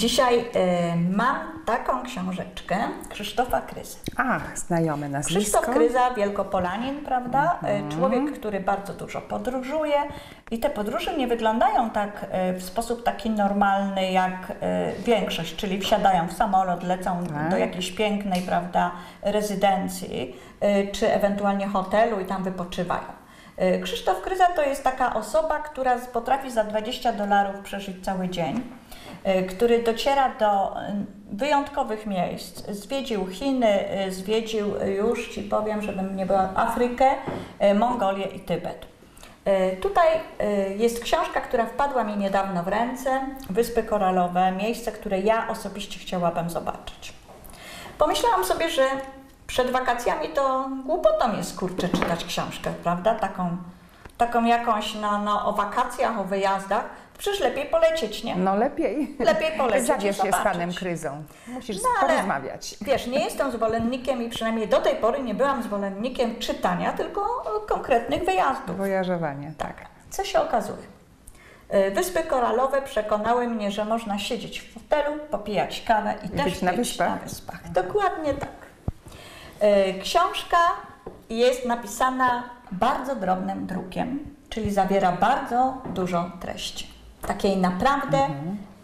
Dzisiaj y, mam taką książeczkę Krzysztofa Kryzy. Ach, znajome nazwisko. Krzysztof Kryza, Wielkopolanin, prawda? Y, Człowiek, który bardzo dużo podróżuje i te podróże nie wyglądają tak y, w sposób taki normalny jak y, większość, czyli wsiadają w samolot, lecą Tak. do jakiejś pięknej, prawda, rezydencji, y, czy ewentualnie hotelu i tam wypoczywają. Y, Krzysztof Kryza to jest taka osoba, która potrafi za 20 dolarów przeżyć cały dzień, który dociera do y, wyjątkowych miejsc. Zwiedził Chiny, y, zwiedził już Ci powiem, żebym nie była Afrykę, Mongolię i Tybet. Tutaj jest książka, która wpadła mi niedawno w ręce, Wyspy Koralowe, miejsce, które ja osobiście chciałabym zobaczyć. Pomyślałam sobie, że przed wakacjami to głupotą jest kurczę czytać książkę, prawda? Taką, taką jakąś no, no, o wakacjach, o wyjazdach. Przecież lepiej polecieć, nie? No lepiej. Lepiej polecieć Zabierz się z panem Kryzą. Musisz No, porozmawiać. Wiesz, nie jestem zwolennikiem i przynajmniej do tej pory nie byłam zwolennikiem czytania, tylko konkretnych wyjazdów. Wojażowanie. Tak. Co się okazuje? E, Wyspy Koralowe przekonały mnie, że można siedzieć w fotelu, popijać kawę i, I też być na wyspach. na wyspach. Dokładnie tak. E, Książka jest napisana bardzo drobnym drukiem, czyli zawiera bardzo dużo treści. Takiej naprawdę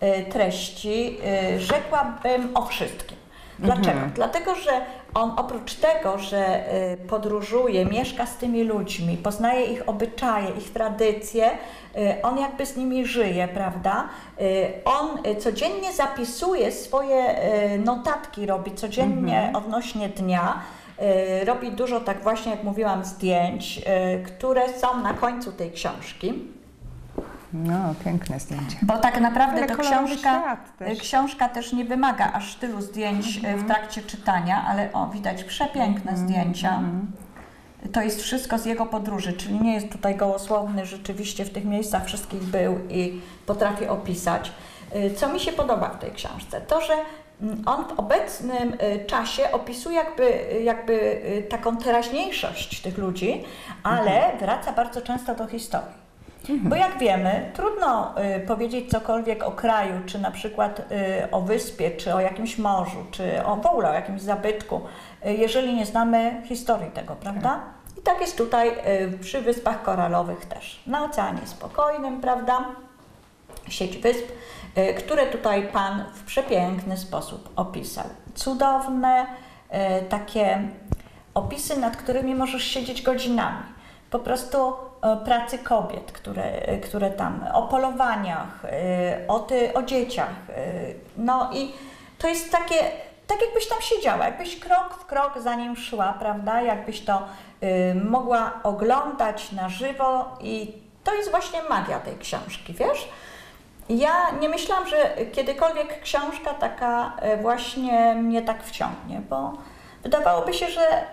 e, treści, e, rzekłabym o wszystkim. Dlaczego? Dlatego, że on oprócz tego, że y, podróżuje, mieszka z tymi ludźmi, poznaje ich obyczaje, ich tradycje, y, on jakby z nimi żyje, prawda? Y, On codziennie zapisuje swoje notatki, robi codziennie odnośnie dnia. Robi dużo, tak właśnie jak mówiłam, zdjęć, które są na końcu tej książki. No, piękne zdjęcie. Bo tak naprawdę Ale to książka, też. książka też nie wymaga aż tylu zdjęć e, w trakcie czytania, ale o, widać przepiękne zdjęcia. To jest wszystko z jego podróży, czyli nie jest tutaj gołosłowny, rzeczywiście w tych miejscach wszystkich był i potrafi opisać. E, Co mi się podoba w tej książce? To, że mm, on w obecnym e, czasie opisuje jakby, jakby e, taką teraźniejszość tych ludzi, ale wraca bardzo często do historii. Bo jak wiemy, trudno y, powiedzieć cokolwiek o kraju, czy na przykład y, o wyspie, czy o jakimś morzu, czy o, w ogóle o jakimś zabytku, y, jeżeli nie znamy historii tego, prawda? I tak jest tutaj przy Wyspach Koralowych też. Na Oceanie Spokojnym, prawda? Sieć wysp, które tutaj Pan w przepiękny sposób opisał. Cudowne, takie opisy, nad którymi możesz siedzieć godzinami. Po prostu e, pracy kobiet, które, e, które tam, o polowaniach, e, o, ty, o dzieciach. No i to jest takie, tak jakbyś tam siedziała, jakbyś krok w krok za nim szła, prawda? Jakbyś to e, mogła oglądać na żywo i to jest właśnie magia tej książki, wiesz? Ja nie myślałam, że kiedykolwiek książka taka właśnie mnie tak wciągnie, bo wydawałoby się, że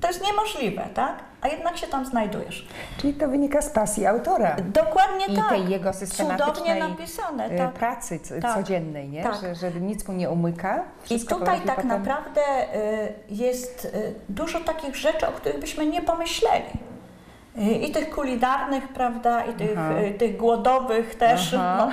to jest niemożliwe, tak? A jednak się tam znajdujesz. Czyli to wynika z pasji autora. Dokładnie I tak. tej jego Cudownie systematycznej napisane, e, tak. pracy Tak. codziennej, nie? Tak. Że, że nic mu nie umyka. I tutaj tak potem... naprawdę y, jest y, dużo takich rzeczy, o których byśmy nie pomyśleli. Y, I tych kulinarnych, prawda, i tych, Aha. y, tych głodowych też. No,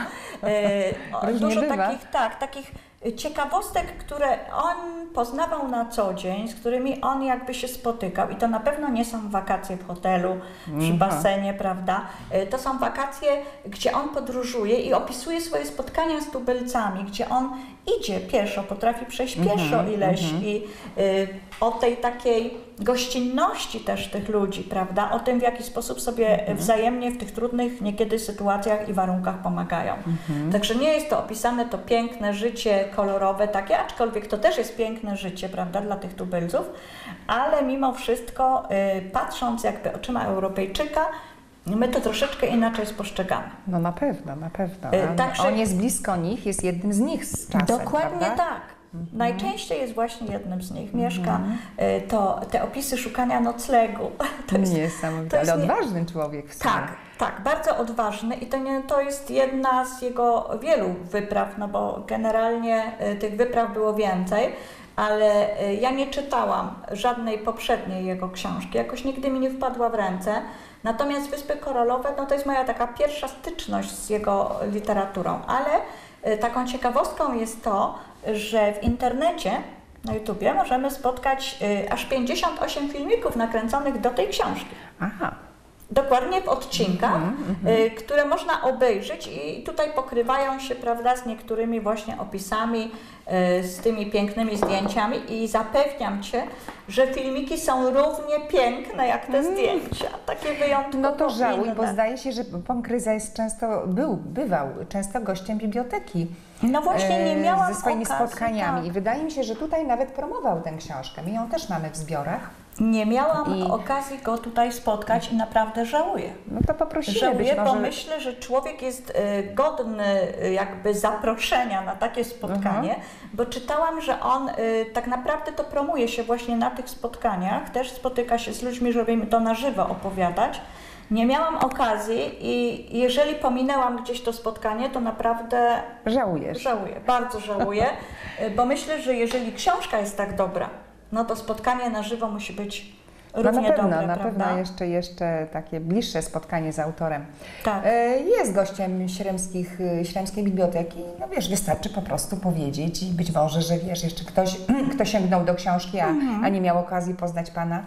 y, dużo bywa. takich, tak, takich ciekawostek, które on poznawał na co dzień, z którymi on jakby się spotykał. I to na pewno nie są wakacje w hotelu, przy Mhm. basenie, prawda? Y, To są wakacje, gdzie on podróżuje i opisuje swoje spotkania z tubylcami, gdzie on idzie pieszo, potrafi przejść Mhm, pieszo ileś i y, o tej takiej gościnności też tych ludzi, prawda? O tym, w jaki sposób sobie Mhm. wzajemnie w tych trudnych niekiedy sytuacjach i warunkach pomagają. Mhm. Także nie jest to opisane to piękne życie kolorowe takie, aczkolwiek to też jest piękne życie, prawda, dla tych tubylców, ale mimo wszystko y, patrząc jakby oczyma Europejczyka, my to troszeczkę inaczej spostrzegamy. No na pewno, na pewno. On, także- on jest blisko nich, jest jednym z nich z czasem, Dokładnie prawda? tak. Najczęściej jest właśnie jednym z nich. Mieszka y, to, te opisy szukania noclegu. To jest, Niesamowite, to jest ale nie- odważny człowiek w sumie. tak, tak, bardzo odważny i to, nie, to jest jedna z jego wielu wypraw, no bo generalnie y, tych wypraw było więcej, ale y, ja nie czytałam żadnej poprzedniej jego książki, jakoś nigdy mi nie wpadła w ręce. Natomiast Wyspy Koralowe, no to jest moja taka pierwsza styczność z jego literaturą, ale taką ciekawostką jest to, że w internecie, na YouTubie możemy spotkać y, aż 58 filmików nakręconych do tej książki. Aha. Dokładnie w odcinkach, Mhm, y, które można obejrzeć i tutaj pokrywają się, prawda, z niektórymi właśnie opisami, y, z tymi pięknymi zdjęciami i zapewniam Cię, że filmiki są równie piękne jak te zdjęcia, takie wyjątkowe. No to żałuj, bo zdaje się, że pan Kryza jest często, był, bywał często gościem biblioteki. No właśnie nie e, miałam Ze swoimi okazji, spotkaniami. tak. I wydaje mi się, że tutaj nawet promował tę książkę. My ją też mamy w zbiorach. Nie miałam I- okazji go tutaj spotkać i naprawdę żałuję. No to poprosimy Żałuję, być bo może... myślę, że człowiek jest e, godny e, jakby zaproszenia na takie spotkanie, Mhm. bo czytałam, że on e, tak naprawdę to promuje się właśnie na tych spotkaniach, też spotyka się z ludźmi, żeby im to na żywo opowiadać. Nie miałam okazji i jeżeli pominęłam gdzieś to spotkanie, to naprawdę Żałujesz. żałuję, bardzo żałuję, bo myślę, że jeżeli książka jest tak dobra, no to spotkanie na żywo musi być No równie na pewno, dobre, na prawda? pewno jeszcze, jeszcze takie bliższe spotkanie z autorem. Tak. E, Jest gościem śremskich, e, śremskiej biblioteki. No wiesz, wystarczy po prostu powiedzieć i być może, że wiesz, jeszcze ktoś, kto sięgnął do książki, a, Mhm. a nie miał okazji poznać Pana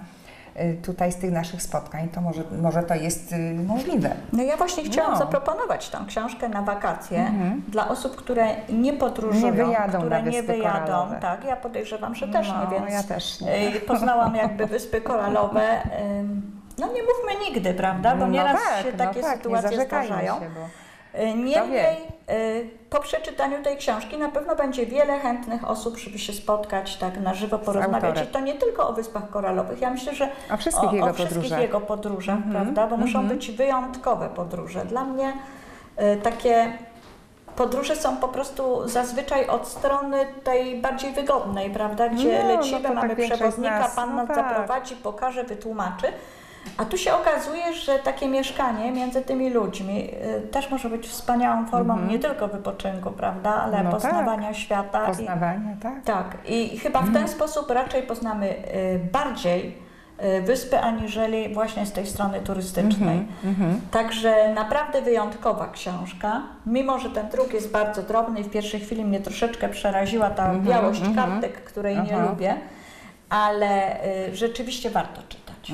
tutaj z tych naszych spotkań, to może, może to jest e, możliwe. No ja właśnie chciałam No. zaproponować tą książkę na wakacje dla osób, które nie podróżują, Mhm. Nie wyjadą które nie wyjadą. Koralowe. Tak, ja podejrzewam, że też No, nie, więc ja też nie. y, poznałam jakby Wyspy Koralowe. No nie mówmy nigdy, prawda? Bo No nieraz tak, się no takie tak, sytuacje zdarzają. Się, bo... Y, Niemniej y, po przeczytaniu tej książki na pewno będzie wiele chętnych osób, żeby się spotkać, tak na żywo porozmawiać. I to nie tylko o Wyspach Koralowych. Ja myślę, że O wszystkich o, jego o wszystkich podróżach. jego podróżach, Mhm, prawda? Bo muszą mhm. być wyjątkowe podróże. Dla mnie y, takie podróże są po prostu zazwyczaj od strony tej bardziej wygodnej, prawda? Gdzie No, no lecimy, to tak mamy przewodnika, nas, pan no nas tak. zaprowadzi, pokaże, wytłumaczy. A tu się okazuje, że takie mieszkanie między tymi ludźmi y, też może być wspaniałą formą nie tylko wypoczynku, prawda, ale Mhm. No poznawania świata. I, Poznawania, tak? tak, i chyba w ten sposób raczej poznamy y, bardziej y, wyspy, aniżeli właśnie z tej strony turystycznej. Mhm. Także naprawdę wyjątkowa książka, mimo że ten druk jest bardzo drobny i w pierwszej chwili mnie troszeczkę przeraziła ta Mhm, białość mhm. kartek, której nie Aha. lubię, ale y, rzeczywiście warto czytać.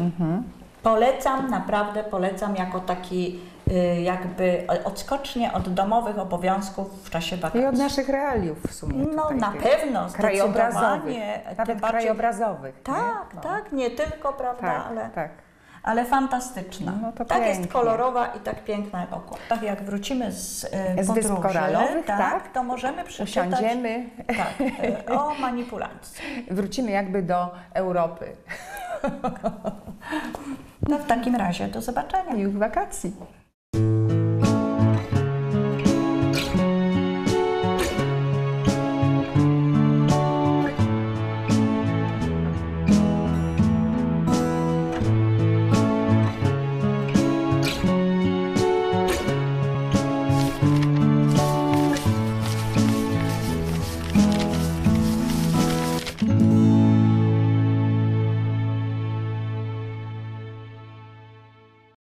Polecam, naprawdę polecam jako taki y, jakby odskocznie od domowych obowiązków w czasie I wakacji. od naszych realiów w sumie. No na pewno, krajobrazowych. Nawet bardziej- krajobrazowych. Tak, nie? No. tak, nie tylko, prawda, Tak, ale, tak. ale fantastyczna. No to tak jest kolorowa i tak piękna jak okład. Tak jak wrócimy z, y, Z podróży, Koralowych, tak, tak. to możemy przeczytać Usiądziemy, tak, y, o manipulacji. wrócimy jakby do Europy. No w takim razie do zobaczenia. Miłych wakacji.